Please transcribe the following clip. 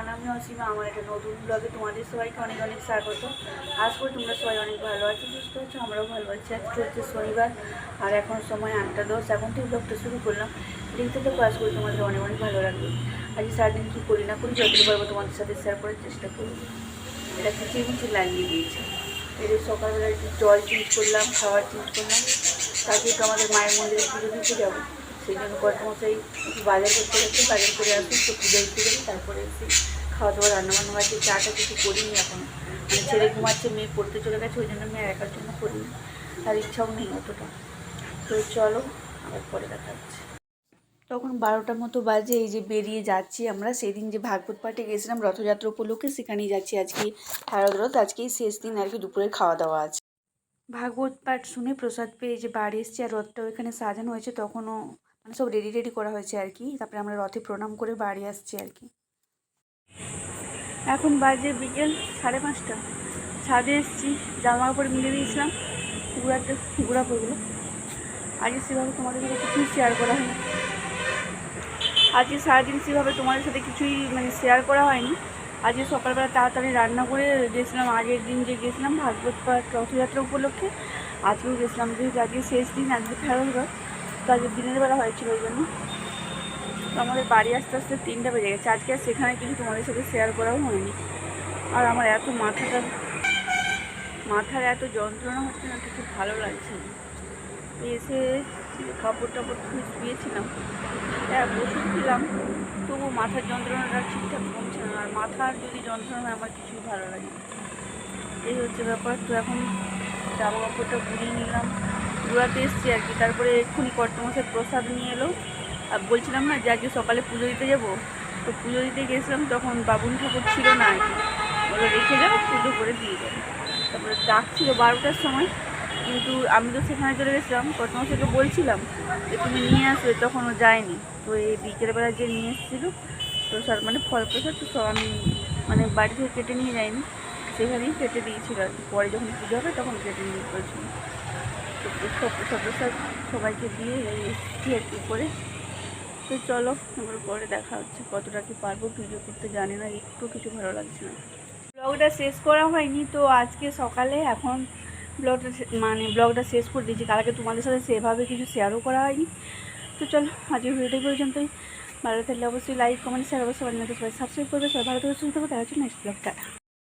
আমার নাম অসীমা আমার একটা নতুন ব্লগে তোমাদের সবাইকে অনেক অনেক স্বাগত। আজ করে তোমরা সবাই অনেক ভালো আছো, সুস্থ আছো? আমরাও ভালো আছি। আজকে হচ্ছে শনিবার, আর এখন সময় আটটা দশ। এখন থেকে ব্লগটা শুরু করলাম। দেখতে তো কাজ করি তোমাদের অনেক অনেক ভালো লাগবে। আজ সারাদিন কী করি না করি, যতটুকু পারব তোমাদের সাথে শেয়ার করার চেষ্টা করব। এটা কিছু কিছু লাগিয়ে দিয়েছে। এদের সকালবেলা একটু জল চেঞ্জ করলাম, খাবার চেঞ্জ করলাম। তারপরে একটু আমাদের মায়ের মন্দিরে পুজো দিতে যাব। সেই জন্য কর্মশাই একটু বাজার করতে গেছে বাজার করে আসি তো পুজো দিতে গেলে তারপরে এসে খাওয়া দাওয়া রান্না বান্না আছে চাটা কিছু করিনি এখন। মানে ছেলে ঘুমাচ্ছে, মেয়ে পড়তে চলে গেছে, ওই জন্য মেয়ে একার জন্য করিনি। আর ইচ্ছাও নেই অতটা। তো চলো, আবার পরে দেখা হচ্ছে। তখন বারোটার মতো বাজে, এই যে বেরিয়ে যাচ্ছি আমরা। সেদিন যে ভাগবত পাঠে গেছিলাম, রথযাত্রা উপলক্ষে, সেখানেই যাচ্ছি আজকে শারদ রথ। আজকেই শেষ দিন, আর কি দুপুরের খাওয়া দাওয়া আছে। ভাগবত পাঠ শুনে প্রসাদ পেয়ে যে বাড়ি এসেছি, আর রথটাও এখানে সাজানো হয়েছে, তখনও মানে সব রেডি রেডি করা হয়েছে আর কি। তারপরে আমরা রথে প্রণাম করে বাড়ি আসছি আর কি। এখন বাজে বিকেল সাড়ে পাঁচটা। ছাদে এসেছি, জামা কাপড় মিলে দিয়েছিলাম গুঁড়াতে গুঁড়া পড়ল। আজকে সেভাবে তোমাদের সাথে কিছুই শেয়ার করা হয়নি। আজকে সারাদিন সেভাবে তোমাদের সাথে কিছুই মানে শেয়ার করা হয়নি। আজকে সকালবেলা তাড়াতাড়ি রান্না করে গেছিলাম, আগের দিন যে গেছিলাম, ভাগবত রথযাত্রা উপলক্ষে, আজকেও গেছিলাম। যেহেতু আজকে শেষ দিন, আজকে ফেরত আজকে দিনের বেলা হয়েছিল ওই জন্য। তো আমাদের বাড়ি আস্তে আস্তে তিনটা বেজে গেছে। আজকে সেখানে কিছু তোমাদের সাথে শেয়ার করাও হয়নি। আর আমার এত মাথাটা, মাথার এত যন্ত্রণা হচ্ছে না কিছু ভালো লাগছে না। এসে কাপড় টাপড় ধুয়ে শুয়েছিলাম হ্যাঁ ওষুধ দিলাম তবু মাথার যন্ত্রণাটা ঠিকঠাক কমছে না। আর মাথার যদি যন্ত্রণা হয়, আমার কিছুই ভালো লাগে এই হচ্ছে ব্যাপার। তো এখন জামা কাপড়টা ঘুরিয়ে নিলাম। ঘুরাতে এসছি আর কি। তারপরে এক্ষুনি কর্তমাসের প্রসাদ নিয়ে এলো। আর বলছিলাম না যে আজকে সকালে পুজো দিতে যাব? তো পুজো দিতে গেছিলাম তখন বাবুন ঠাকুর ছিল না আর কি। বলে রেখে যাও পুজো করে দিয়ে যাবে। তারপরে ডাকছিল বারোটার সময়। কিন্তু আমি তো সেখানে চলে গেছিলাম। কর্তমাসকে বলছিলাম যে তুমি নিয়ে আসবে তখন ও যায়নি। তো এই বিকেলবেলা যে নিয়ে এসেছিল, প্রসাদ মানে ফল প্রসাদ তো সব আমি মানে বাড়ি থেকে কেটে নিয়ে যাইনি। সেখানেই কেটে দিয়েছিল আর কি। পরে যখন পুজো হবে তখন কেটে নিয়ে করেছিল সবাইকে দিয়ে এসেছি কি করে। তো চলো, এবার পরে দেখা হচ্ছে কতটা কি পারব। ভিডিও করতে জানি না, একটু কিছু ভালো লাগছে না। ব্লগটা শেষ করা হয়নি, তো আজকে সকালে এখন ব্লগটা মানে ব্লগটা শেষ করে দিয়েছি। কালকে তোমাদের সাথে সেভাবে কিছু শেয়ারও করা হয়নি। তো চলো আজকে ভিডিওটাই পর্যন্তই। ভালো থাকলে অবশ্যই লাইক কমেন্ট শেয়ার অবশ্যই সবাই সাবস্ক্রাইব করবে। সবাই ভালো থেকে, সুস্থ থাকবে দেখা হচ্ছে নেক্সট ব্লগটা